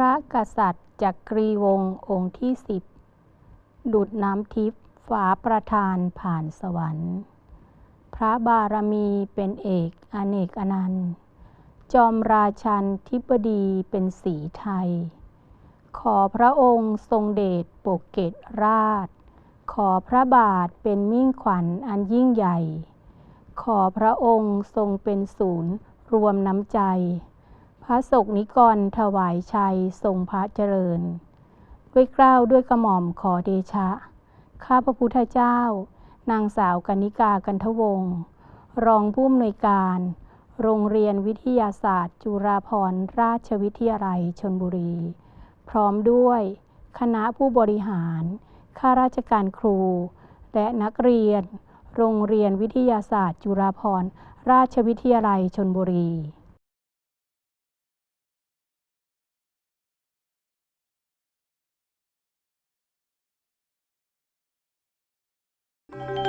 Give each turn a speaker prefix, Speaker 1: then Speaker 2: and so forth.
Speaker 1: ระกษัตริย์จักรีวงศ์องค์ที่สิบดุดน้ำทิพย์ฝาประทานผ่านสวรรค์ พระบารมีเป็นเอกอเนกอนันต์ จอมราชันทิบดีเป็นสีไทย ขอพระองค์ทรงเดชปกเกตราช ขอพระบาทเป็นมิ่งขวัญอันยิ่งใหญ่ ขอพระองค์ทรงเป็นศูนย์รวมน้ำใจ ระศกนิกรถวายชัยทรงพระเจริญ ด้วยเกล้าวด้วยกระหม่อมขอเดชะ ข้าพระพุทธเจ้า นางสาวกนิกากันทวงศ์รองผู้อำนวยการ โรงเรียนวิทยาศาสตร์ จุฬาภรณราชวิทยาลัยชนบุรี พร้อมด้วย คณะผู้บริหาร ข้าราชการครู และนักเรียน โรงเรียนวิทยาศาสตร์ จุฬาภรณราชวิทยาลัยชนบุรี
Speaker 2: you